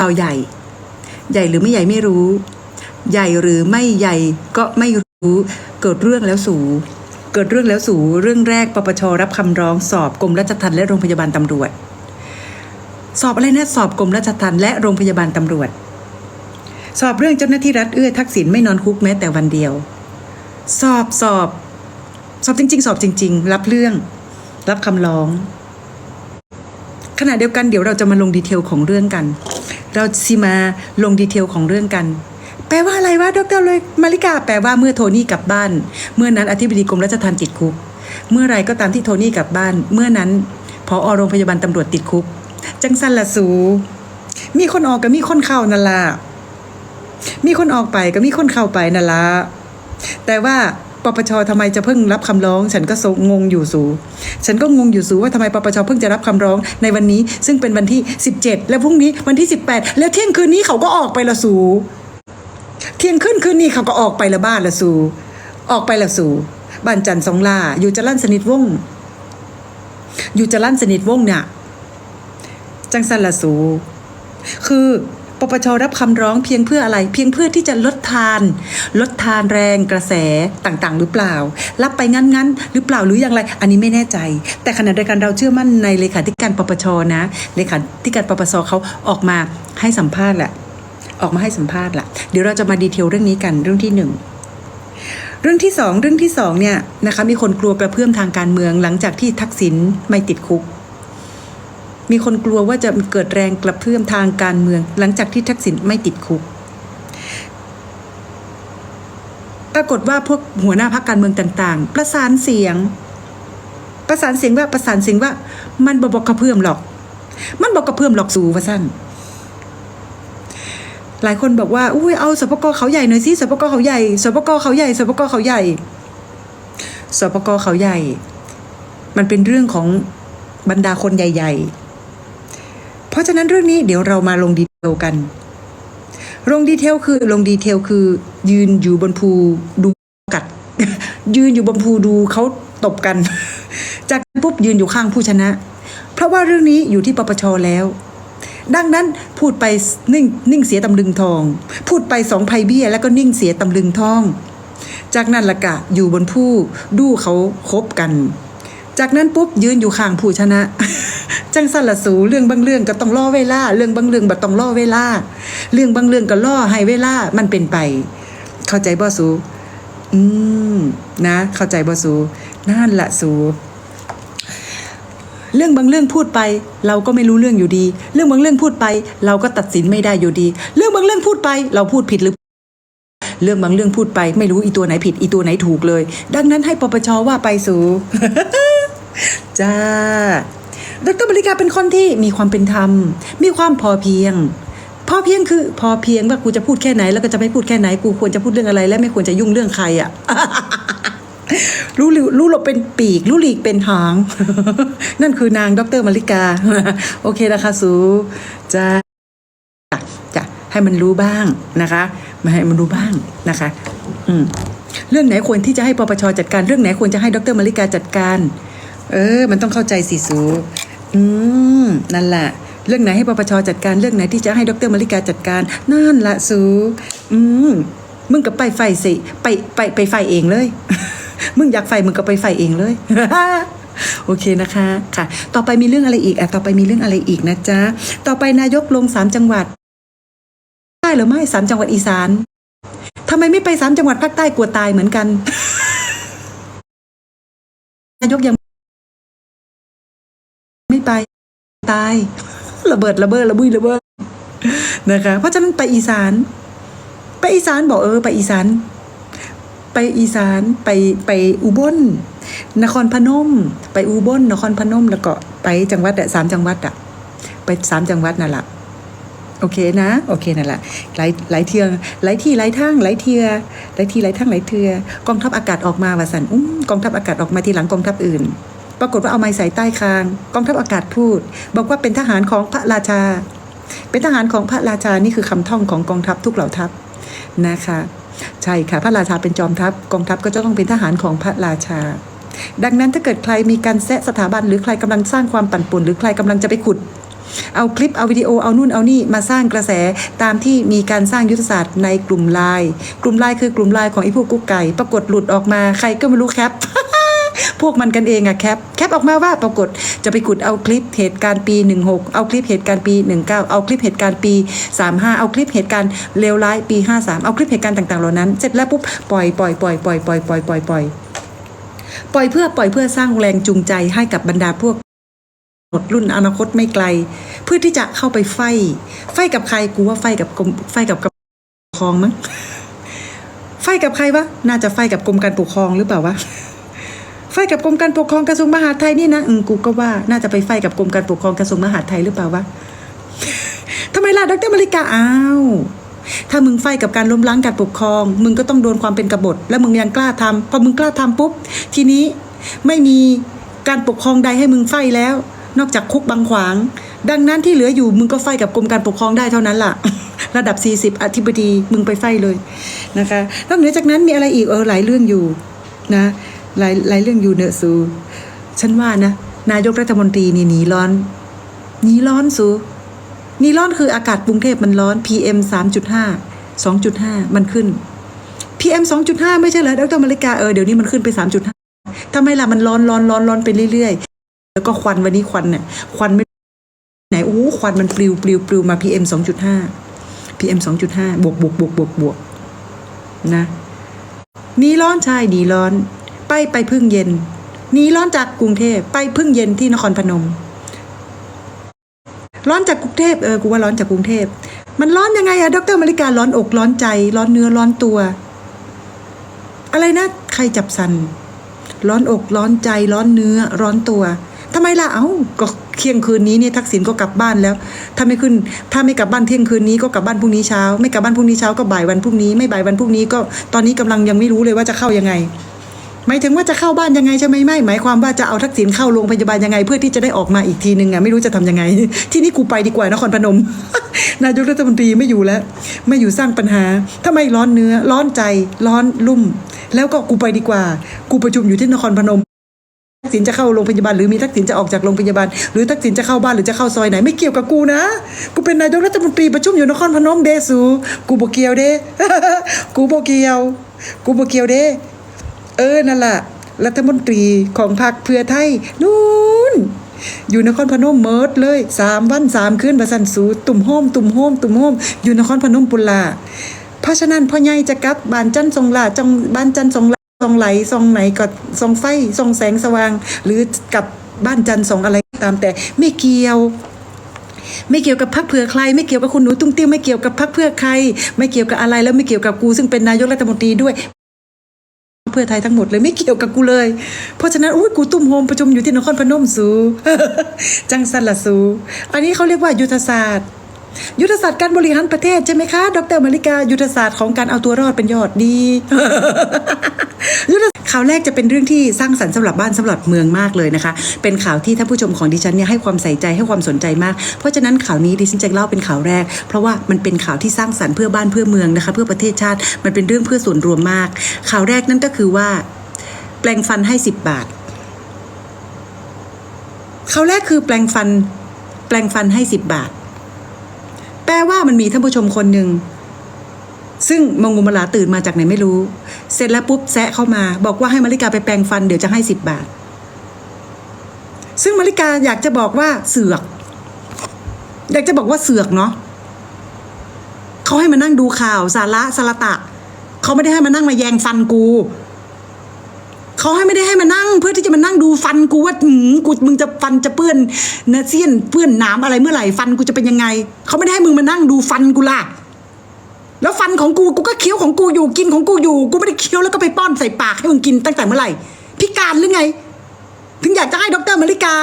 ข่าวใหญ่ ใหญ่หรือไม่ใหญ่ไม่รู้ ใหญ่หรือไม่ใหญ่ก็ไม่รู้ เกิดเรื่องแล้วสูเกิดเรื่องแล้วสูเรื่องแรกปปชรับคำร้องสอบกรมราชทัณฑ์และโรงพยาบาลตำรวจ สอบอะไรนะสอบกรมราชทัณฑ์และโรงพยาบาลตำรวจ สอบเรื่องเจ้าหน้าที่รัฐเอื้อทักษิณไม่นอนคุกแม้แต่วันเดียว สอบสอบ สอบจริง ๆ สอบจริง ๆ รับเรื่อง รับคำร้องขณะเดียวกันเดี๋ยวเราจะมาลงดีเทลของเรื่องกัน เราสิมาลงดีเทลของเรื่องกัน แปลว่าอะไรวะดรเลยมาริกาแปลว่าเมื่อโทนี่กลับบ้าน เมื่อนั้นอธิบดีกรมราชทัณฑ์ติดคุก เมื่อไรก็ตามที่โทนี่กลับบ้าน เมื่อนั้นพออโรงพยาบาลตำรวจติดคุก จังสันละสู มีคนออกกับมีคนเข้านั่นละมีคนออกไปก็มีคนเข้าไปนั่นละแต่ว่า ปปชทำไมจะเพิ่งรับคำร้อง ฉันก็งงอยู่สูฉันก็งงอยู่สูว่าทำไมปปชเพิ่งจะรับคำร้องในวันนี้ ซึ่งเป็นวันที่ 17 และพรุ่งนี้วันที่ 18 แล้วเที่ยงคืนนี้เขาก็ออกไปละสูเที่ยงคืนคืนนี้เขาก็ออกไปละบ้านละสูออกไปละสูบ้านจันทร์สองลาอยู่จรันสนิทวงอยู่จรันสนิทวงเนี่ยจังสันละสูคือ ปปชรับคำร้องเพียงเพื่ออะไร เพียงเพื่อที่จะลดทาน ลดทานแรงกระแสต่างๆ หรือเปล่า รับไปงั้นๆ หรือเปล่าหรืออย่างไร อันนี้ไม่แน่ใจ แต่ขณะเดียวกันเราเชื่อมั่นในเลขาธิการปปชนะเลขาธิการปปชเขาออกมาให้สัมภาษณ์แหละออกมาให้สัมภาษณ์ละเดี๋ยวเราจะมาดีเทลเรื่องนี้กันเรื่องที่หนึ่งเรื่องที่สองเรื่องที่สองเนี่ยนะคะมีคนกลัวกระเพื่อมทางการเมืองหลังจากที่ทักษิณไม่ติดคุก มีคนกลัวว่าจะเกิดแรงกระเพื่อมทางการเมือง หลังจากที่ทักษิณไม่ติดคุกปรากฏว่าพวกหัวหน้าพักการเมืองต่าง ๆ ประสานเสียง ประสานเสียงว่าประสานเสียงว่า มันบบอกกระเพื่อมหรอก มันบอกกระเพื่อมหรอกสูว่าสั้นหลายคนบอกว่าอุ้ยเอาสปกเขาใหญ่หน่อยสิสปกเขาใหญ่สปกเขาใหญ่สปกเขาใหญ่สปกเขาใหญ่ มันเป็นเรื่องของบรรดาคนใหญ่ ๆ เพราะฉะนั้นเรื่องนี้เดี๋ยวเรามาลงดีเทลกัน ลงดีเทลคือลงดีเทลคือ ยืนอยู่บนภูดูกัด ยืนอยู่บนภูดูเขาตบกัน จากนั้นปุ๊บยืนอยู่ข้างผู้ชนะ เพราะว่าเรื่องนี้อยู่ที่ปปชแล้ว ดังนั้นพูดไปนิ่งนิ่งเสียตำลึงทอง พูดไปสองไพเบี้ยแล้วก็นิ่งเสียตำลึงทอง จากนั้นละกะอยู่บนผู้ดูเขาคบกัน จากนั้นปุ๊บยืนอยู่ข้างผู้ชนะ จังสันละสูเรื่องบางเรื่องก็ต้องล่อเวลา เรื่องบางเรื่องบ่ต้องล่อเวลา เรื่องบางเรื่องก็ล่อให้เวลา มันเป็นไป เข้าใจบ่สูอืมนะ เข้าใจบ่สูนั่นละสูเรื่องบางเรื่องพูดไปเราก็ไม่รู้เรื่องอยู่ดี เรื่องบางเรื่องพูดไป เราก็ตัดสินไม่ได้อยู่ดี เรื่องบางเรื่องพูดไปเราพูดผิดหรือ เรื่องบางเรื่องพูดไปไม่รู้อีตัวไหนผิดอีตัวไหนถูกเลย ดังนั้นให้ปปชว่าไปสู่จ้าดรบริกาเป็นคนที่มีความเป็นธรรม มีความพอเพียง พอเพียงคือพอเพียงว่ากูจะพูดแค่ไหน แล้วก็จะไม่พูดแค่ไหนกูควรจะพูดเรื่องอะไร และไม่ควรจะยุ่งเรื่องใครอะรู้หลิวรู้หลบเป็นปีก รู้หลีกเป็นหาง นั่นคือนางดรมาริกา โอเคนะคะสูจ้าจะให้มันรู้บ้างนะคะ มาให้มันรู้บ้างนะคะ อืมเรื่องไหนควรที่จะให้ปปชจัดการเรื่องไหนควรจะให้ดรมาริกาจัดการ เออ มันต้องเข้าใจสิสูอืมนั่นแหละเรื่องไหนให้ปปชจัดการเรื่องไหนที่จะให้ดรมาริกาจัดการนั่นละสูอืมมึงก็ไปไฟสิไปไปไปไฟเองเลย มึงอยากไฟมึงก็ไปไฟเองเลยโอเคนะคะค่ะ ต่อไปมีเรื่องอะไรอีกอะต่อไปมีเรื่องอะไรอีกนะจ๊ะ ต่อไปนายกลงสามจังหวัด หรือไม่สามจังหวัดอีสานทำไมไม่ไปสามจังหวัดภาคใต้กลัวตายเหมือนกันนายกยังไม่ไปตาย ระเบิดระเบิดระบุยระเบิดนะคะ เพราะฉะนั้นไปอีสาน ไปอีสานบอกเออ ไปอีสาน ไปอีสานไปไปอุบลนครพนม ไปอุบลนครพนมแล้วก็ไปจังหวัดอะสามจังหวัดอะไปสามจังหวัดนั่นแหละ โอเคนะ โอเคนั่นแหละหลายหลายเทียหลายที่หลายทางหลายเทียหลายที่หลายทางหลายเทือกองทัพอากาศออกมาว่าสันอุ้มกองทัพอากาศออกมาทีหลังกองทัพอื่น ปรากฏว่าเอาไม้ใส่ใต้คาง กองทัพอากาศพูด บอกว่าเป็นทหารของพระราชา เป็นทหารของพระราชานี่คือคำท่องของกองทัพทุกเหล่าทัพนะคะ ใช่ค่ะพระราชาเป็นจอมทัพกองทัพก็จะต้องเป็นทหารของพระราชา ดังนั้นถ้าเกิดใครมีการแซะสถาบันหรือใครกำลังสร้างความปั่นป่วนหรือใครกำลังจะไปขุด เอาคลิปเอาวิดีโอเอานู่นเอานี่มาสร้างกระแสตามที่มีการสร้างยุทธศาสตร์ในกลุ่มไลน์กลุ่มไลน์คือกลุ่มไลน์ของไอ้พวกกุ๊กไก่ ปรากฏหลุดออกมาใครก็ไม่รู้แคปพวกมันกันเองอะแคปแคปออกมาว่าปรากฏจะไปขุดเอาคลิปเหตุการณ์ปี 16 เอาคลิปเหตุการณ์ปี 19 เอาคลิปเหตุการณ์ปี 35 เอาคลิปเหตุการณ์เลวร้ายปี 53 เอาคลิปเหตุการณ์ต่างๆเหล่านั้นเสร็จแล้วปุ๊บปล่อยปล่อยปล่อยปล่อยปล่อยปล่อยปล่อยปล่อยปล่อยเพื่อปล่อยเพื่อสร้างแรงจูงใจให้กับบรรดาพวกหมดรุ่นอนาคตไม่ไกล เพื่อที่จะเข้าไปไฟไฟกับใครกูว่าไฟกับกรมไฟกับกรมการปกครองมั้งไฟกับใครวะน่าจะไฟกับกรมการปกครองหรือเปล่าวะไฟกับกรมการปกครองกระทรวงมหาดไทยนี่นะอืมกูก็ว่าน่าจะไปไฟกับกรมการปกครองกระทรวงมหาดไทยหรือเปล่าวะทำไมล่ะดรมาริกาอ้าวถ้ามึงไฟกับการล้มล้างการปกครอง มึงก็ต้องโดนความเป็นกบฏ แล้วมึงยังกล้าทำพอมึงกล้าทำปุ๊บ ทีนี้ไม่มีการปกครองใดให้มึงไฟแล้ว นอกจากคุกบังขวาง ดังนั้นที่เหลืออยู่มึงก็ไฟกับกรมการปกครองได้เท่านั้นล่ะ ระดับ 40 อธิบดีมึงไปไฟเลยนะคะนอกเหนือจากนั้นมีอะไรอีกเออหลายเรื่องอยู่นะหลายหลายเรื่องอยู่เนอะสูฉันว่านะนายกรัฐมนตรีนี่หนีร้อนหนีร้อนสูหนีร้อนคืออากาศกรุงเทพมันร้อน PM 3.5 2.5 มันขึ้น PM 2.5 ไม่ใช่เหรอดรมาริกาเออเดี๋ยวนี้มันขึ้นไป 3.5ทำไมล่ะมันร้อนร้อนร้อนร้อนไปเรื่อยๆ แล้วก็ควันวันนี้ควันเนี่ยควันไม่ ไหนโอ้ควันมันปลิวปลิวปลิวมา PM 2.5 PM 2.5 บวกบวกบวกบวกบวกนะนีร้อนใช่หนีร้อน ไปไปพึ่งเย็นนีร้อนจากกรุงเทพไปพึ่งเย็นที่นครพนม ร้อนจากกรุงเทพเออกูว่าร้อนจากกรุงเทพมันร้อนยังไงอะดรมาริการ้อนอกร้อนใจ ร้อนเนื้อร้อนตัว อะไรนะใครจับสัน ร้อนอกร้อนใจ ร้อนเนื้อ ร้อนตัว ทำไมล่ะเอ้าก็เที่ยงคืนนี้เนี่ยทักษิณก็กลับบ้านแล้ว ถ้าไม่ขึ้น ถ้าไม่กลับบ้านเที่ยงคืนนี้ก็กลับบ้านพรุ่งนี้เช้า ไม่กลับบ้านพรุ่งนี้เช้าก็บ่ายวันพรุ่งนี้ ไม่บ่ายวันพรุ่งนี้ก็ตอนนี้กำลังยังไม่รู้เลยว่าจะเข้ายังไงหมายถึงว่าจะเข้าบ้านยังไงใช่ไหมไม่หมายความว่าจะเอาทักษิณเข้าโรงพยาบาลยังไง เพื่อที่จะได้ออกมาอีกทีนึงอะไม่รู้จะทำยังไง ที่นี่กูไปดีกว่านครพนม นายกรัฐมนตรีไม่อยู่แล้ว ไม่อยู่สร้างปัญหาทำไมร้อนเนื้อ ร้อนใจ ร้อนลุ่ม แล้วก็กูไปดีกว่า กูประชุมอยู่ที่นครพนม ษิณจะเข้าโรงพยาบาลหรือมีทักษิณจะออกจากโรงพยาบาล หรือทักษิณจะเข้าบ้านหรือจะเข้าซอยไหนไม่เกี่ยวกับกูนะ กูเป็นนายกรัฐมนตรีประชุมอยู่นครพนมเดซูกูโบเกียวเด้กูโบเกียว กูโบเกียวเด้เออนั่นแหละรัฐมนตรีของพรรคเพื่อไทยนู่นอยู่นครพนมเมิร์ดเลยสามวันสามคืนประสันสูตุ่มโฮมตุ่มโฮมตุ่มโฮมอยู่นครพนมปุลาเพราะฉะนั้นพ่อใหญ่จะกลับบ้านจันทร์ทรงลาจังบ้านจันทร์ทรงลา ทรงไหลทรงไหนก็ทรงไฟทรงแสงสว่าง หรือกับบ้านจันทร์ทรงอะไรตามแต่ไม่เกี่ยวไม่เกี่ยวกับพักเผื่อใคร ไม่เกี่ยวกับคุณหนูตุ้งติ้วไม่เกี่ยวกับพักเพื่อใคร ไม่เกี่ยวกับอะไรแล้วไม่เกี่ยวกับกูซึ่งเป็นนายกรัฐมนตรีด้วย เพื่อไทยทั้งหมดเลยไม่เกี่ยวกับกูเลย เพราะฉะนั้นอุ้ยกูตุ้มโฮมประชุมอยู่ที่นครพนมสูจังสันละสูอันนี้เขาเรียกว่ายุทธศาสตร์ ยุทธศาสตร์การบริหารประเทศใช่ไหมคะ ดรมาริกา ยุทธศาสตร์ของการเอาตัวรอดเป็นยอดดียุทธข่าวแรกจะเป็นเรื่องที่สร้างสรรค์สำหรับบ้านสำหรับเมืองมากเลยนะคะ เป็นข่าวที่ท่านผู้ชมของดิฉันเนี่ยให้ความใส่ใจให้ความสนใจมาก เพราะฉะนั้นข่าวนี้ดิฉันจะเล่าเป็นข่าวแรก เพราะว่ามันเป็นข่าวที่สร้างสรรค์เพื่อบ้านเพื่อเมืองนะคะ เพื่อประเทศชาติ มันเป็นเรื่องเพื่อส่วนรวมมาก ข่าวแรกนั่นก็คือว่า แปลงฟันให้สิบบาท ข่าวแรกคือแปลงฟัน แปลงฟันให้สิบบาท ปลว่ามันมีท่านผู้ชมคนหนึ่งซึ่งมงกุมลาตื่นมาจากไหนไม่รู้ เสร็จแล้วปุ๊บแซะเข้ามา บอกว่าให้มาริกาไปแปลงฟันเดี๋ยวจะให้สิบบาท ซึ่งมาริกาอยากจะบอกว่าเสือก อยากจะบอกว่าเสือกเนาะเขาให้มานั่งดูข่าวสาระสาระตะเขาไม่ได้ให้มานั่งมาแยงฟันกู เขาให้ไม่ได้ให้มานั่ง เพื่อที่จะมานั่งดูฟันกูว่าหืมกูมึงจะฟันจะเปื้อนเนื้อเสี้ยนเปื้อนหน้ำอะไรเมื่อไหร่ฟันกูจะเป็นยังไงเขาไม่ได้ให้มึงมานั่งดูฟันกูล่ะแล้วฟันของกูกูก็เคี้ยวของกูอยู่กินของกูอยู่ กูไม่ได้เคี้ยวแล้วก็ไปป้อนใส่ปากให้มึงกินตั้งแต่เมื่อไหร่พิการหรือไง ถึงอยากจะให้ดรมาริกา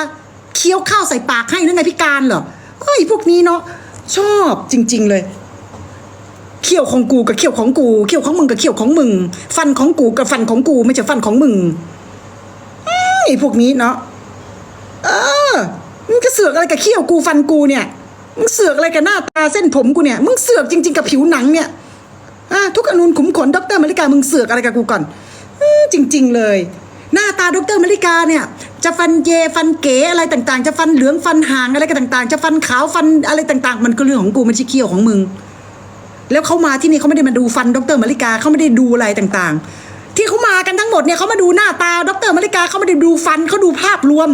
เคี้ยวข้าวใส่ปากให้หรือไงพิการเหรอเฮ้ยพวกนี้เนาะชอบจริง ๆ เลย เขี้ยวของกูกับเขี้ยวของกู เขี้ยวของมึงกับเขี้ยวของมึง ฟันของกูกับฟันของกู ไม่ใช่ฟันของมึงไอ้พวกนี้เนาะ เออ มึงจะเสือกอะไรกับเขี้ยวกูฟันกูเนี่ย มึงเสือกอะไรกับหน้าตาเส้นผมกูเนี่ย มึงเสือกจริง ๆ กับผิวหนังเนี่ยอะทุกอนูนขุมขนดรมาริกา มึงเสือกอะไรกับกูก่อนอจริง ๆ เลย หน้าตาดรมาริกาเนี่ย จะฟันเยฟันเก๋อะไรต่างๆ จะฟันเหลืองฟันหางอะไรกันต่าง ๆ จะฟันขาวฟันอะไรต่าง ๆ มันก็เรื่องของกูมันไม่ใช่เขี้ยวของมึง แล้วเขามาที่นี่เขาไม่ได้มาดูฟันดรมาริกาเขาไม่ได้ดูอะไรต่างๆ ที่เขามากันทั้งหมดเนี่ยเขามาดูหน้าตาดรมาริกาเขาไม่ได้ดูฟันเขาดูภาพรวม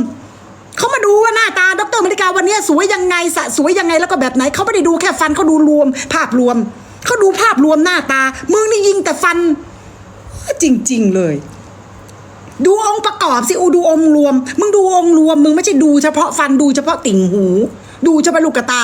เขามาดูว่าหน้าตาดรมาริกาวันเนี้ยสวยยังไงสะสวยยังไงแล้วก็แบบไหนเขาไม่ได้ดูแค่ฟันเขาดูรวม ภาพรวมเขาดูภาพรวมหน้าตามึงนี่ยิงแต่ฟัน จริง ๆ เลยดูองค์ประกอบสิอูดูองค์รวม มึงดูองค์รวม มึงไม่ใช่ดูเฉพาะฟันดูเฉพาะติ่งหู ดูเฉพาะลูกตา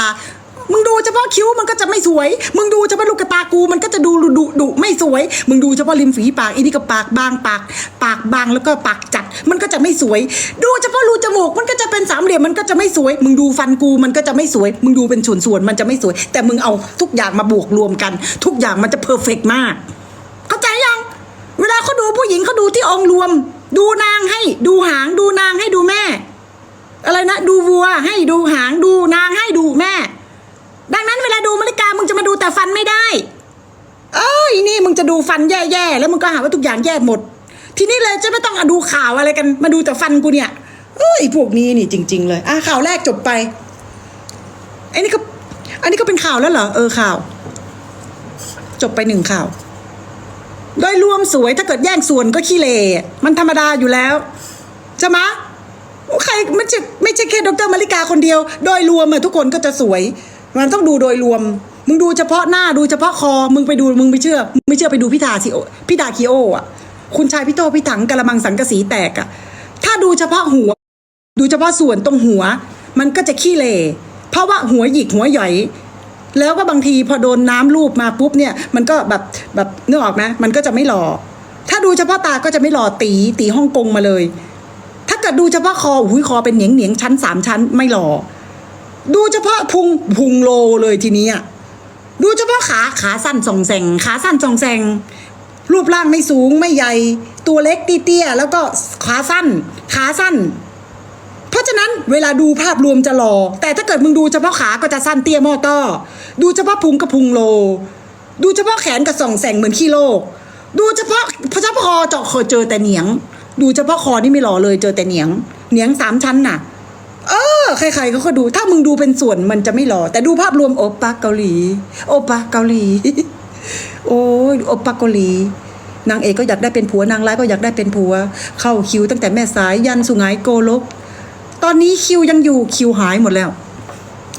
มึงดูเฉพาะคิ้วมันก็จะไม่สวย มึงดูเฉพาะลูกตากูมันก็จะดูดุดุไม่สวย มึงดูเฉพาะริมฝีปากอีนี่ก็ปากบางปาก ปากบางแล้วก็ปากจัด มันก็จะไม่สวย ดูเฉพาะรูจมูกมันก็จะเป็นสามเหลี่ยมมันก็จะไม่สวย มึงดูฟันกูมันก็จะไม่สวย มึงดูเป็นส่วนๆมันจะไม่สวย แต่มึงเอาทุกอย่างมาบวกรวมกัน ทุกอย่างมันจะเพอร์เฟกมาก เข้าใจยัง เวลาเขาดูผู้หญิงเขาดูที่องรวม ดูนางให้ ดูหางดูนางให้ดูแม่ อะไรนะ ดูวัวให้ดูหางดูนางให้ดูแม่ ดังนั้นเวลาดูมริกามึงจะมาดูแต่ฟันไม่ได้ เอ้ยนี่มึงจะดูฟันแย่ๆแล้วมึงก็หาว่าทุกอย่างแย่หมด ทีนี้เลยจะไม่ต้องอดูข่าวอะไรกัน มาดูแต่ฟันกูเนี่ยเอ้ยพวกนี้นี่จริง ๆ เลยอะข่าวแรกจบไปไอ้นี่ก็อันนี้ก็เป็นข่าวแล้วเหรอเออข่าว จบไปหนึ่งข่าว โดยรวมสวยถ้าเกิดแย่งส่วนก็ขี้เลมันธรรมดาอยู่แล้วใช่ไหมะใครไม่ใช่ไม่ใช่แค่ดรมาริกาคนเดียว โดยรวมอะทุกคนก็จะสวย มันต้องดูโดยรวม มึงดูเฉพาะหน้าดูเฉพาะคอ มึงไปดูมึงไม่เชื่อมึงไม่เชื่อไปดูพิธาสิพิธาคิโออะ คุณชายพี่โตพี่ถังกะละมังสังกะสีแตกอะ ถ้าดูเฉพาะหัว ดูเฉพาะส่วนตรงหัว มันก็จะขี้เลเพราะว่าหัวหยิกหัวหย่อย แล้วก็บางทีพอโดนน้ำลูบมาปุ๊บเนี่ย มันก็แบบแบบนึกออกไหมมันก็จะไม่หล่อถ้าดูเฉพาะตาก็จะไม่หล่อตีตีฮ่องกงมาเลย ถ้าเกิดดูเฉพาะคออุ้ยคอเป็นเหนียงเหนียงชั้นสามชั้นไม่หล่อ ดูเฉพาะพุงพุงโลเลยทีนี้อะดูเฉพาะขาขาสั้นสองแสงขาสั้นสองแสงรูปร่างไม่สูงไม่ใหญ่ ตัวเล็กเตี้ยแล้วก็ขาสั้น ขาสั้น เพราะฉะนั้นเวลาดูภาพรวมจะหล่อแต่ถ้าเกิดมึงดูเฉพาะขาก็จะสั้นเตี้ยมอต้อดูเฉพาะพุงก็พุงโล ดูเฉพาะแขนกับส่องแสงเหมือนขี้โลก ดูเฉพาะเฉพาะคอเจาะคอเจอแต่เหนียง ดูเฉพาะคอนี่ไม่หล่อเลยเจอแต่เหนียง เหนียงสามชั้นน่ะ ใครๆเขาก็ดู ถ้ามึงดูเป็นส่วนมันจะไม่หล่อแต่ดูภาพรวมโอปะเกาหลี โอปะเกาหลี โอ้ยโอปะเกาหลีนางเอกก็อยากได้เป็นผัวนางร้ายก็อยากได้เป็นผัว เข้าคิวตั้งแต่แม่สายยันสุไหงโกลก ตอนนี้คิวยังอยู่คิวหายหมดแล้ว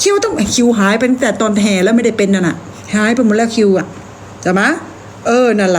คิวต้องคิวหายไปตั้งแต่ตอนแห่แล้วไม่ได้เป็นนั่นน่ะ หายไปหมดแล้วคิวอะจะมะเออนั่นแหละ